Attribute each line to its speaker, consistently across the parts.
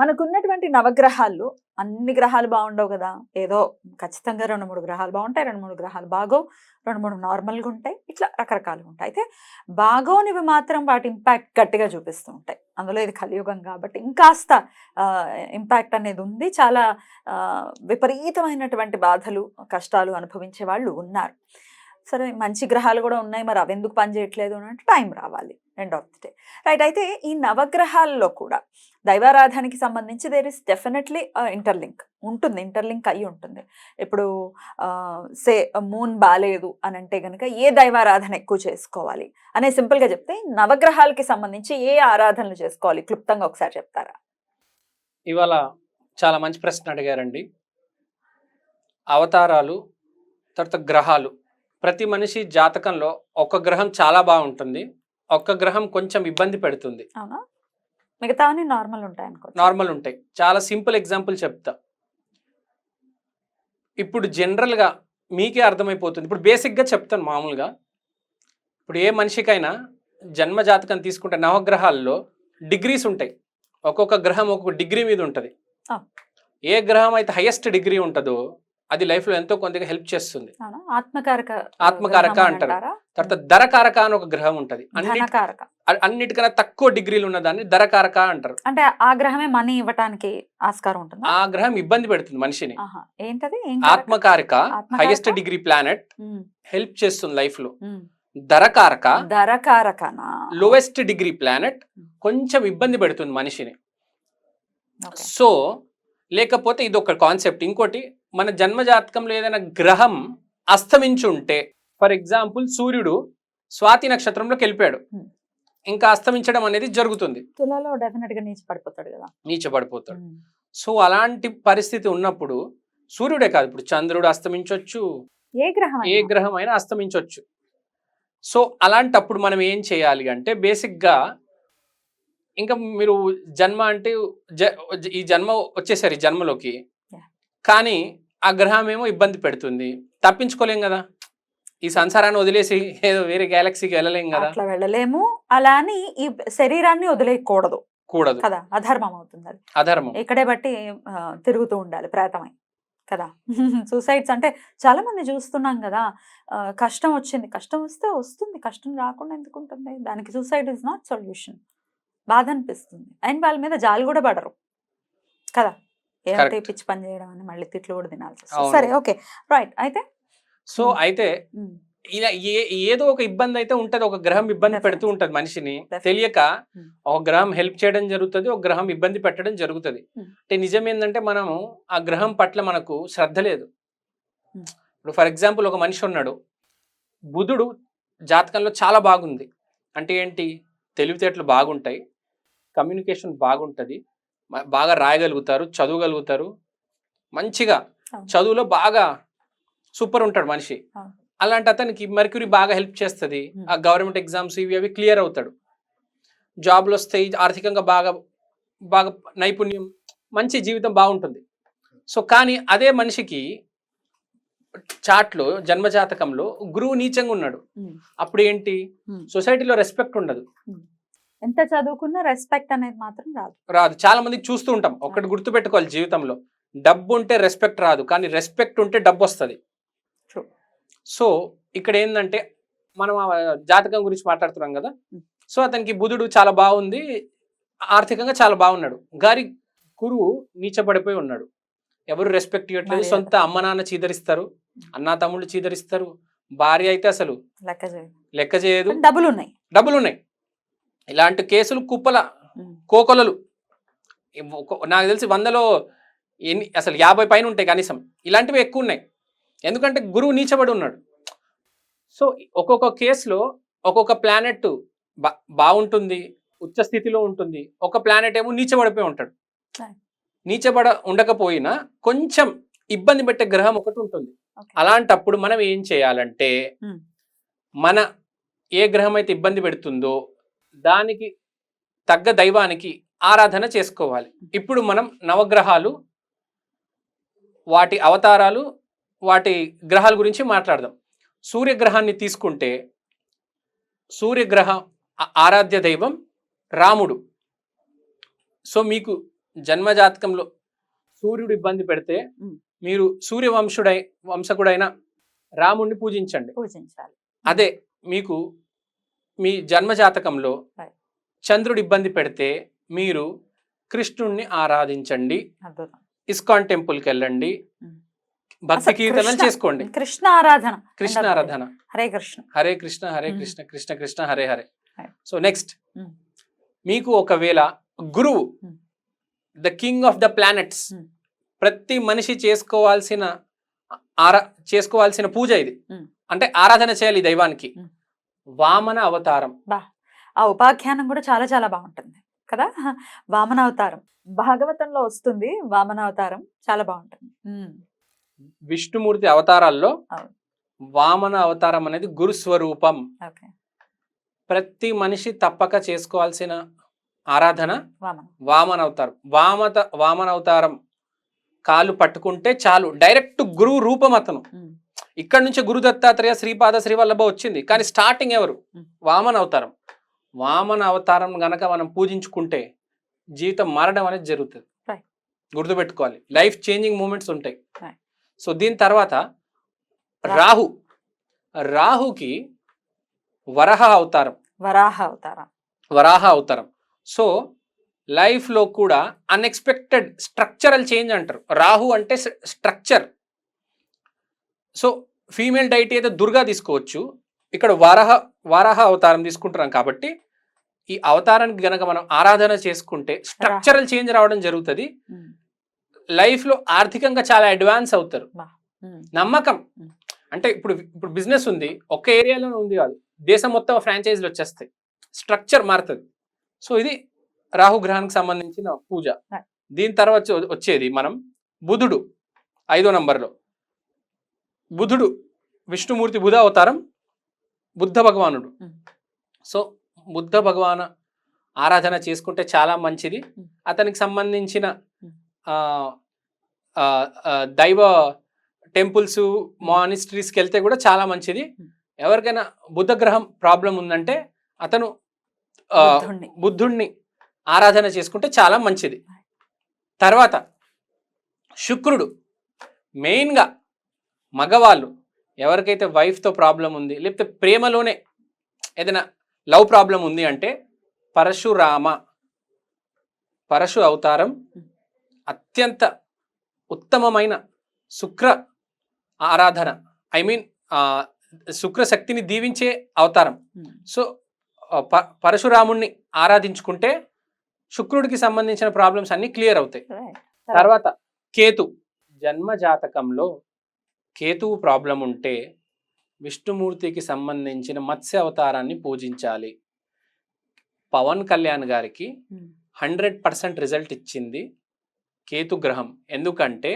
Speaker 1: మనకున్నటువంటి నవగ్రహాలు అన్ని గ్రహాలు బాగుండవు కదా. ఏదో ఖచ్చితంగా రెండు మూడు గ్రహాలు బాగుంటాయి రెండు మూడు గ్రహాలు బాగోవు రెండు మూడు నార్మల్గా ఉంటాయి ఇట్లా రకరకాలుగా ఉంటాయి. అయితే బాగోనివి మాత్రం వాటి ఇంపాక్ట్ గట్టిగా చూపిస్తూ ఉంటాయి. అందులో ఇది కలియుగం కాబట్టి ఇంకాస్త ఇంపాక్ట్ అనేది ఉంది. చాలా విపరీతమైనటువంటి బాధలు కష్టాలు అనుభవించే వాళ్ళు ఉన్నారు. సరే మంచి గ్రహాలు కూడా ఉన్నాయి. మరి అవి ఎందుకు పనిచేయట్లేదు అని అంటే టైం రావాలి. End of the day. Right అయితే ఈ నవగ్రహాల్లో కూడా దైవారాధనకి సంబంధించి దేర్ ఇస్ డెఫినెట్లీ ఇంటర్లింక్ ఉంటుంది ఇంటర్లింక్ అయి ఉంటుంది. ఇప్పుడు సే మూన్ బాగాలేదు అని అంటే కనుక ఏ దైవారాధన ఎక్కువ చేసుకోవాలి? అనే సింపుల్గా చెప్తే నవగ్రహాలకి సంబంధించి ఏ ఆరాధనలు చేసుకోవాలి? క్లుప్తంగా ఒకసారి చెప్తారా?
Speaker 2: ఇవాళ చాలా మంచి ప్రశ్న అడిగారండి. అవతారాలు తర్వాత గ్రహాలు. ప్రతి మనిషి జాతకంలో ఒక గ్రహం చాలా బాగుంటుంది. ఒక్క గ్రహం కొంచెం ఇబ్బంది పెడుతుంది.
Speaker 1: అవునా? మిగతావన్నీ నార్మల్ ఉంటాయి అనుకో
Speaker 2: నార్మల్ ఉంటాయి. చాలా సింపుల్ ఎగ్జాంపుల్ చెప్తా. ఇప్పుడు జనరల్గా మీకే అర్థమైపోతుంది. ఇప్పుడు బేసిక్గా చెప్తాను మామూలుగా. ఇప్పుడు ఏ మనిషికైనా జన్మ జాతకం తీసుకుంటే నవగ్రహాల్లో డిగ్రీస్ ఉంటాయి. ఒక్కొక్క గ్రహం ఒక్కొక్క డిగ్రీ మీద ఉంటుంది. ఏ గ్రహం అయితే హైయెస్ట్ డిగ్రీ ఉంటుందో అది లైఫ్లో ఎంతో కొంతగా హెల్ప్ చేస్తుంది.
Speaker 1: ఆత్మకారక
Speaker 2: ఆత్మకారక అంటారు. తర్వాత ధరకారక అని ఒక గ్రహం ఉంటుంది. అన్నిటికన్నా తక్కువ డిగ్రీలు ఉన్న దాన్ని ధరకారక అంటారు.
Speaker 1: అంటే ఆ గ్రహమే మనీ ఇవ్వటానికి ఆస్కారం ఉంటుందా?
Speaker 2: ఆ గ్రహం ఇబ్బంది పెడుతుంది మనిషిని.
Speaker 1: ఏంటది?
Speaker 2: ఆత్మకారిక? హైయెస్ట్ డిగ్రీ ప్లానెట్ హెల్ప్ చేస్తుంది
Speaker 1: లైఫ్లో.
Speaker 2: ధరకారక
Speaker 1: ధరకారకనా?
Speaker 2: లోవెస్ట్ డిగ్రీ ప్లానెట్ కొంచెం ఇబ్బంది పెడుతుంది మనిషిని. సో లేకపోతే ఇది ఒక కాన్సెప్ట్ ఇంకోటి మన జన్మ జాతకంలో ఏదైనా గ్రహం అస్తమించుంటే ఫర్ ఎగ్జాంపుల్ సూర్యుడు స్వాతి నక్షత్రంలోకి వెళ్ళిపోయాడు. ఇంకా అస్తమించడం అనేది జరుగుతుంది.
Speaker 1: తులలో డెఫినెట్గా నీచి పడిపోతాడు కదా.
Speaker 2: నీచబడిపోతాడు
Speaker 1: ఉమ్,
Speaker 2: సో అలాంటి పరిస్థితి ఉన్నప్పుడు సూర్యుడే కాదు. ఇప్పుడు చంద్రుడు అస్తమించవచ్చు
Speaker 1: ఏ గ్రహం
Speaker 2: ఏ? గ్రహం అయినా అస్తమించవచ్చు సో అలాంటప్పుడు మనం ఏం చేయాలి అంటే బేసిక్గా ఇంకా మీరు జన్మ అంటే ఈ జన్మ వచ్చేసారు ఈ జన్మలోకి. కానీ ఆ గ్రహం ఏమో ఇబ్బంది పెడుతుంది. తప్పించుకోలేం కదా. ఈ సంసారాన్ని వదిలేసి ఏదో వేరే గ్యాలక్సీకి వెళ్ళలేం కదా.
Speaker 1: అట్లా వెళ్ళలేము. అలా అని ఈ శరీరాన్ని వదిలేయకూడదు.
Speaker 2: కూడదు.
Speaker 1: కదా. అధర్మం అవుతుంది అది.
Speaker 2: అధర్మం.
Speaker 1: ఇక్కడే బట్టి తిరుగుతూ ఉండాలి ప్రేతమై కదా. సూసైడ్స్ అంటే చాలా మంది చూస్తున్నాం కదా. కష్టం వచ్చింది. కష్టం వస్తే వస్తుంది. కష్టం రాకుండా ఎందుకు ఉంటుంది? దానికి సూసైడ్ ఇస్ నాట్ సొల్యూషన్. బాధ అనిపిస్తుంది. అండ్ వాళ్ళ మీద జాలి కూడా పడరు. కదా.
Speaker 2: Correct.
Speaker 1: పిచ్చి పని చేయడం అని మళ్ళీ తిట్లు కూడా తినాల్సి వస్తుంది. సరే ఓకే రైట్ అయితే
Speaker 2: సో. అయితే ఇలా ఏ ఏదో ఒక ఇబ్బంది అయితే ఉంటది ఒక గ్రహం ఇబ్బంది పెడుతూ. ఉంటది మనిషిని. తెలియక. ఒక గ్రహం హెల్ప్ చేయడం జరుగుతుంది ఒక గ్రహం ఇబ్బంది పెట్టడం జరుగుతుంది. అంటే నిజం ఏంటంటే మనము ఆ గ్రహం పట్ల మనకు శ్రద్ధ లేదు. ఇప్పుడు ఫర్ ఎగ్జాంపుల్ ఒక మనిషి ఉన్నాడు బుధుడు జాతకంలో చాలా బాగుంది అంటే ఏంటి తెలివితేటలు బాగుంటాయి కమ్యూనికేషన్ బాగుంటుంది బాగా రాయగలుగుతారు చదవగలుగుతారు. మంచిగా. చదువులో బాగా సూపర్ ఉంటాడు మనిషి. అలాంటి అతనికి మెర్క్యూరీ బాగా హెల్ప్ చేస్తుంది. ఆ గవర్నమెంట్ ఎగ్జామ్స్ ఇవి అవి క్లియర్ అవుతాడు. జాబ్లు వస్తాయి ఆర్థికంగా బాగా బాగా నైపుణ్యం మంచి జీవితం బాగుంటుంది. సో కానీ అదే మనిషికి చాట్లో జన్మజాతకంలో గురువు నీచంగా ఉన్నాడు. అప్పుడు ఏంటి. సొసైటీలో రెస్పెక్ట్ ఉండదు.
Speaker 1: ఎంత చదువుకున్నా రెస్పెక్ట్ అనేది మాత్రం రాదు.
Speaker 2: రాదు. చాలా మంది చూస్తూ ఉంటాం. ఒకటి గుర్తుపెట్టుకోవాలి జీవితంలో. డబ్బు ఉంటే రెస్పెక్ట్ రాదు. కానీ రెస్పెక్ట్ ఉంటే డబ్బు వస్తుంది. సో ఇక్కడ ఏంటంటే మనం జాతకం గురించి మాట్లాడుతున్నాం కదా. సో అతనికి బుధుడు చాలా బాగుంది. ఆర్థికంగా చాలా బాగున్నాడు. గారి గురువు నీచబడిపోయి ఉన్నాడు. ఎవరు రెస్పెక్ట్ ఇవ్వట్లేదు. సొంత అమ్మ నాన్న చీదరిస్తారు. అన్నా తమ్ముళ్ళు చీదరిస్తారు. భార్య అయితే అసలు
Speaker 1: లెక్క చేయదు.
Speaker 2: లెక్క చేయదు.
Speaker 1: డబ్బులు ఉన్నాయి.
Speaker 2: డబ్బులు ఉన్నాయి. ఇలాంటి కేసులు కుప్పల కోకొలలు. నాకు తెలిసి వందలో ఎన్ని అసలు యాభై పైన ఉంటాయి కనీసం. ఇలాంటివి ఎక్కువ ఉన్నాయి. ఎందుకంటే గురువు నీచబడి ఉన్నాడు. సో ఒక్కొక్క కేసులో ఒక్కొక్క ప్లానెట్ బా బాగుంటుంది ఉచ్చ స్థితిలో ఉంటుంది. ఒక ప్లానెట్ ఏమో నీచబడిపోయి ఉంటాడు. నీచబడ ఉండకపోయినా కొంచెం ఇబ్బంది పెట్టే గ్రహం ఒకటి ఉంటుంది. అలాంటప్పుడు మనం ఏం చేయాలంటే. మన ఏ గ్రహం అయితే ఇబ్బంది పెడుతుందో దానికి తగ్గ దైవానికి ఆరాధన చేసుకోవాలి. ఇప్పుడు మనం నవగ్రహాలు వాటి అవతారాలు వాటి గ్రహాల గురించి మాట్లాడదాం. సూర్యగ్రహాన్ని తీసుకుంటే సూర్యగ్రహ ఆరాధ్య దైవం రాముడు. సో మీకు జన్మజాతకంలో సూర్యుడు ఇబ్బంది పెడితే. మీరు సూర్యవంశుడై వంశకుడైన రాముడిని పూజించండి.
Speaker 1: పూజించాలి.
Speaker 2: అదే మీకు మీ జన్మజాతకంలో. చంద్రుడు ఇబ్బంది పెడితే మీరు కృష్ణుణ్ణి ఆరాధించండి ఇస్కాన్ టెంపుల్కి వెళ్ళండి. భక్తి కీర్తనలు చేసుకోండి
Speaker 1: కృష్ణ ఆరాధన
Speaker 2: కృష్ణ. ఆరాధన
Speaker 1: హరే కృష్ణ
Speaker 2: హరే కృష్ణ హరే. కృష్ణ కృష్ణ కృష్ణ హరే హరే. So next. మీకు ఒకవేళ గురువు. The king of the planets.
Speaker 1: ప్రతి
Speaker 2: మనిషి చేసుకోవాల్సిన ఆరా చేసుకోవాల్సిన పూజ ఇది. అంటే ఆరాధన చేయాలి దైవానికి. వామన అవతారం.
Speaker 1: ఆ ఉపాఖ్యానం కూడా చాలా చాలా బాగుంటుంది కదా? వామన అవతారం. భాగవతంలో వస్తుంది వామన అవతారం చాలా బాగుంటుంది.
Speaker 2: విష్ణుమూర్తి అవతారాల్లో. వామన అవతారం అనేది గురు స్వరూపం
Speaker 1: ఓకే.
Speaker 2: ప్రతి మనిషి తప్పక చేసుకోవాల్సిన ఆరాధన
Speaker 1: వామన.
Speaker 2: అవతారం. వామత వామన అవతారం కాలు పట్టుకుంటే చాలు. డైరెక్ట్ గురువు రూపం అతను. ఇక్కడ నుంచి గురు దత్తాత్రేయ శ్రీపాద శ్రీవల్లభ వచ్చింది. కానీ స్టార్టింగ్ ఎవరు. వామన అవతారం. వామన అవతారం గనక మనం పూజించుకుంటే జీవితం మారడం అనేది జరుగుతుంది. గుర్తుపెట్టుకోవాలి. లైఫ్ చేంజింగ్ మూమెంట్స్ ఉంటాయి. సో దీని తర్వాత రాహు. రాహుకి వరహ అవతారం.
Speaker 1: వరాహ అవతారం.
Speaker 2: వరాహ అవతారం. సో లైఫ్లో కూడా అన్ఎక్స్పెక్టెడ్ స్ట్రక్చరల్ చేంజ్ అంటారు. రాహు అంటే స్ట్రక్చర్ సో ఫీమేల్ డైట్ అయితే దుర్గా తీసుకోవచ్చు. ఇక్కడ వరహ వరాహ అవతారం తీసుకుంటున్నాం కాబట్టి ఈ అవతారానికి గనక మనం ఆరాధన చేసుకుంటే స్ట్రక్చరల్ చేంజ్ రావడం జరుగుతుంది.
Speaker 1: ఉమ్,
Speaker 2: లైఫ్లో ఆర్థికంగా చాలా అడ్వాన్స్ అవుతారు. నమ్మకం. అంటే ఇప్పుడు ఇప్పుడు బిజినెస్ ఉంది ఒక్క ఏరియాలోనే ఉంది కాదు. దేశం మొత్తం ఫ్రాంచైజీలు వచ్చేస్తాయి. స్ట్రక్చర్ మారుతుంది. సో ఇది రాహుగ్రహానికి సంబంధించిన పూజ. దీని తర్వాత వచ్చే- వచ్చేది మనం బుధుడు ఐదో నంబర్లో. బుధుడు విష్ణుమూర్తి బుధ అవతారం బుద్ధ భగవానుడు. సో బుద్ధ భగవాన్ ఆరాధన చేసుకుంటే చాలా మంచిది. అతనికి సంబంధించిన దైవ టెంపుల్స్ మానిస్ట్రీస్కి వెళ్తే కూడా చాలా మంచిది. ఎవరికైనా బుద్ధ గ్రహం ప్రాబ్లం ఉందంటే అతను.
Speaker 1: బుద్ధుణ్ణి
Speaker 2: ఆరాధన చేసుకుంటే చాలా మంచిది తర్వాత శుక్రుడు మెయిన్గా మగవాళ్ళు ఎవరికైతే వైఫ్తో ప్రాబ్లం ఉంది లేకపోతే ప్రేమలోనే ఏదైనా లవ్ ప్రాబ్లం ఉంది అంటే పరశురామ పరశు అవతారం అత్యంత ఉత్తమమైన శుక్ర ఆరాధన. ఐ మీన్ శుక్ర శక్తిని దీవించే అవతారం. సో ఆ, ప- పరశురాముణ్ణి ఆరాధించుకుంటే శుక్రుడికి సంబంధించిన ప్రాబ్లమ్స్ అన్ని క్లియర్ అవుతాయి. తర్వాత కేతు జన్మ జాతకంలో కేతువు ప్రాబ్లం ఉంటే విష్ణుమూర్తికి సంబంధించిన మత్స్య అవతారాన్ని పూజించాలి. పవన్ కళ్యాణ్ గారికి హండ్రెడ్ పర్సెంట్ రిజల్ట్ ఇచ్చింది కేతు గ్రహం. ఎందుకంటే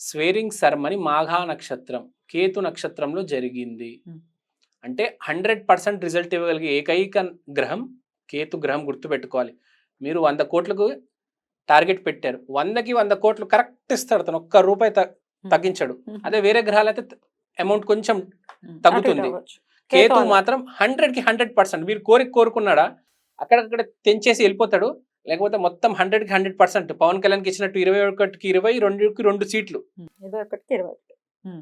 Speaker 2: స్వేరింగ్ సర్మని మాఘా నక్షత్రం కేతు నక్షత్రంలో జరిగింది. అంటే హండ్రెడ్ పర్సెంట్ రిజల్ట్ ఇవ్వగలిగే ఏకైక గ్రహం కేతు గ్రహం గుర్తుపెట్టుకోవాలి. మీరు వంద కోట్లకు టార్గెట్ పెట్టారు. వందకి వంద కోట్లు కరెక్ట్ ఇస్తాడు తను ఒక్క రూపాయి తగ్గించాడు. అదే వేరే గ్రహాలు అయితే అమౌంట్ కొంచెం తగ్గుతుంది. కేతు. మాత్రం హండ్రెడ్కి హండ్రెడ్ పర్సెంట్ మీరు కోరిక కోరుకున్నాడా అక్కడక్కడ తెంచేసి వెళ్ళిపోతాడు లేకపోతే మొత్తం హండ్రెడ్కి హండ్రెడ్ పర్సెంట్ పవన్ కళ్యాణ్కి ఇచ్చినట్టు ఇరవై ఒకటికి ఇరవై రెండుకి రెండు సీట్లు.
Speaker 1: ఉమ్,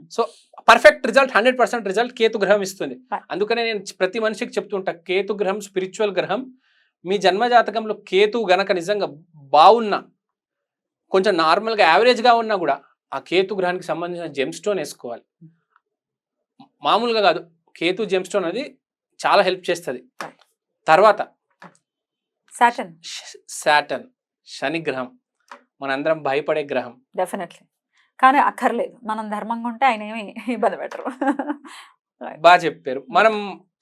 Speaker 2: perfect result hundred percent result Ketu గ్రహం ఇస్తుంది. అందుకనే నేను ప్రతి మనిషికి చెప్తుంటా కేతు గ్రహం స్పిరిచువల్ గ్రహం. మీ జన్మ జాతకంలో కేతు గనక నిజంగా బాగున్నా కొంచెం నార్మల్గా యావరేజ్గా ఉన్నా కూడా ఆ కేతు గ్రహానికి సంబంధించిన జెమ్ స్టోన్ వేసుకోవాలి. మామూలుగా కాదు. కేతు జెమ్ స్టోన్ అనేది చాలా హెల్ప్ చేస్తుంది. తర్వాత శాటన్ శని గ్రహం. మనందరం భయపడే గ్రహం.
Speaker 1: డెఫినెట్లీ కానీ అక్కర్లేదు. మనం ధర్మంగా ఉంటే ఆయన ఏమి ఇబ్బంది పెట్టరు.
Speaker 2: బాగా చెప్పారు. మనం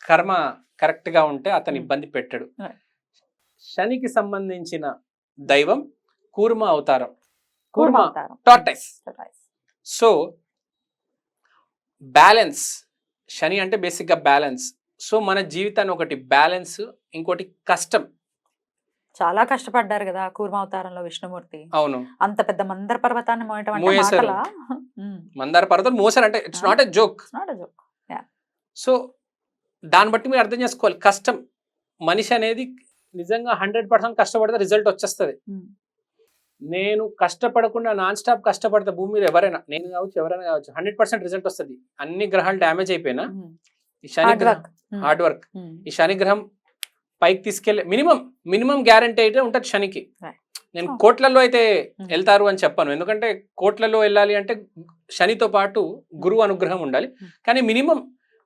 Speaker 2: కర్మ కరెక్ట్గా ఉంటే అతను
Speaker 1: Mm.
Speaker 2: ఇబ్బంది పెట్టడు. శనికి సంబంధించిన దైవం కూర్మ అవతారం. కూర్మ. Tortoise. సో బ్యాలెన్స్ శని అంటే బేసిక్గా బ్యాలెన్స్ సో మన జీవితాన్ని ఒకటి బ్యాలెన్స్ ఇంకోటి కష్టం.
Speaker 1: చాలా కష్టపడ్డారు కదా కూర్మ అవతారంలో విష్ణుమూర్తి.
Speaker 2: అవును.
Speaker 1: అంత పెద్ద మందర పర్వతాన్ని మోయటం. మాటలా?
Speaker 2: మందార పర్వతం మోసారు అంటే it's not a joke
Speaker 1: not joke
Speaker 2: so దాన్ని బట్టి మీరు అర్థం చేసుకోవాలి. కష్టం. మనిషి అనేది నిజంగా హండ్రెడ్ పర్సెంట్ కష్టపడితే రిజల్ట్ వచ్చేస్తుంది. నేను కష్టపడకుండా నాన్ స్టాప్ కష్టపడితే భూమి మీద ఎవరైనా నేను కావచ్చు ఎవరైనా కావచ్చు హండ్రెడ్ పర్సెంట్ రిజల్ట్ వస్తుంది. అన్ని గ్రహాలు డ్యామేజ్ అయిపోయినా ఈ శని
Speaker 1: హార్డ్ వర్క్
Speaker 2: ఈ శని గ్రహం పైకి తీసుకెళ్ళే మినిమం మినిమం గ్యారంటీ అయితే ఉంటుంది శనికి. నేను
Speaker 1: Oh.
Speaker 2: కోట్లలో అయితే. వెళ్తారు అని చెప్పాను. ఎందుకంటే కోట్లలో వెళ్ళాలి అంటే శనితో పాటు గురువు అనుగ్రహం ఉండాలి. కానీ మినిమం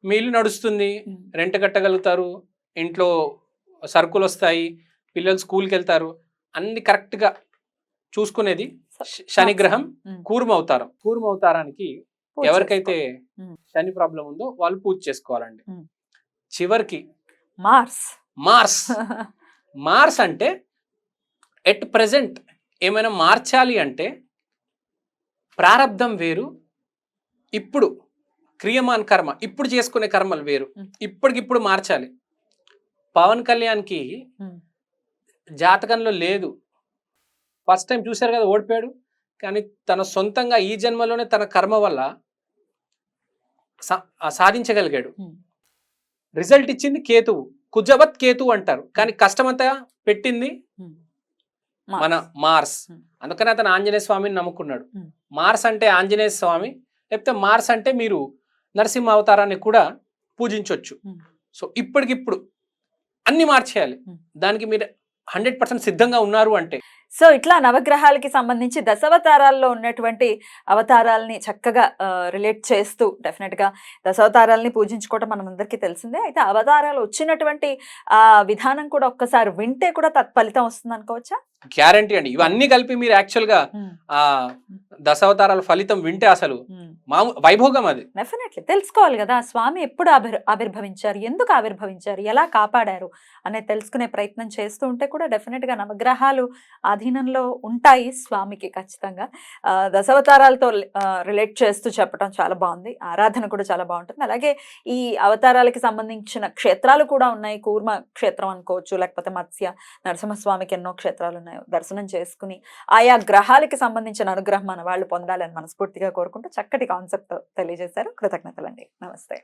Speaker 2: మీ ఇల్లు నడుస్తుంది రెంట్ కట్టగలుగుతారు ఇంట్లో సరుకులు వస్తాయి పిల్లలు స్కూల్కి వెళ్తారు అన్ని కరెక్ట్గా చూసుకునేది శ- శని గ్రహం కూర్మ అవతారం కూర్మ అవతారానికి ఎవరికైతే. శని ప్రాబ్లం ఉందో వాళ్ళు పూజ చేసుకోవాలండి. చివరికి
Speaker 1: మార్స్
Speaker 2: మార్స్ మార్స్ అంటే ఎట్ ప్రజెంట్ ఏమైనా మార్చాలి అంటే ప్రారంధం వేరు ఇప్పుడు క్రియమాన్ కర్మ ఇప్పుడు చేసుకునే కర్మలు వేరు. ఇప్పటికిప్పుడు మార్చాలి పవన్ కళ్యాణ్కి. జాతకంలో లేదు ఫస్ట్ టైం చూశారు కదా ఓడిపోయాడు. కానీ తన సొంతంగా ఈ జన్మలోనే తన కర్మ వల్ల సాధించగలిగాడు. రిజల్ట్ ఇచ్చింది కేతువు. కుజవత్ కేతువు అంటారు. కానీ కష్టమంతా పెట్టింది మన మార్స్. అందుకని అతను ఆంజనేయ స్వామిని నమ్ముకున్నాడు. మార్స్ అంటే ఆంజనేయ స్వామి లేకపోతే మార్స్ అంటే మీరు నరసింహ అవతారాన్ని కూడా పూజించవచ్చు. సో ఇప్పటికిప్పుడు అన్ని మార్చేయాలి. దానికి మీరు హండ్రెడ్ పర్సెంట్ సిద్ధంగా ఉన్నారు అంటే.
Speaker 1: సో ఇట్లా నవగ్రహాలకి సంబంధించి దశావతారాల్లో ఉన్నటువంటి అవతారాలని చక్కగా రిలేట్ చేస్తూ డెఫినెట్గా దశావతారాలని పూజించుకోవటం మనం అందరికీ తెలిసిందే. అయితే అవతారాలు వచ్చినటువంటి ఆ విధానం కూడా ఒక్కసారి వింటే కూడా తత్ఫలితం వస్తుంది అనుకోవచ్చా
Speaker 2: గ్యారంటీ అండి. ఇవన్నీ కలిపి మీరు యాక్చువల్గా ఆ దశావతారాల ఫలితం వింటే అసలు మామూ వైభోగం అది.
Speaker 1: డెఫినెట్లీ తెలుసుకోవాలి కదా. స్వామి ఎప్పుడు ఆవిర్ ఆవిర్భవించారు? ఎందుకు ఆవిర్భవించారు? ఎలా కాపాడారు? అనేది తెలుసుకునే ప్రయత్నం చేస్తూ ఉంటే కూడా డెఫినెట్గా నవగ్రహాలు ఆధీనంలో ఉంటాయి స్వామికి ఖచ్చితంగా. ఆ, దశావతారాలతో రిలేట్ చేస్తూ చెప్పడం చాలా బాగుంది. ఆరాధన కూడా చాలా బాగుంటుంది. అలాగే ఈ అవతారాలకి సంబంధించిన క్షేత్రాలు కూడా ఉన్నాయి. కూర్మ క్షేత్రం అనుకోవచ్చు లేకపోతే మత్స్య నరసింహస్వామికి ఎన్నో క్షేత్రాలు ఉన్నాయో దర్శనం చేసుకుని ఆయా గ్రహాలకి సంబంధించిన అనుగ్రహం మన వాళ్ళు పొందాలని మనస్ఫూర్తిగా కోరుకుంటూ చక్కటి కాన్సెప్ట్ తెలియజేశారు. కృతజ్ఞతలండి. నమస్తే.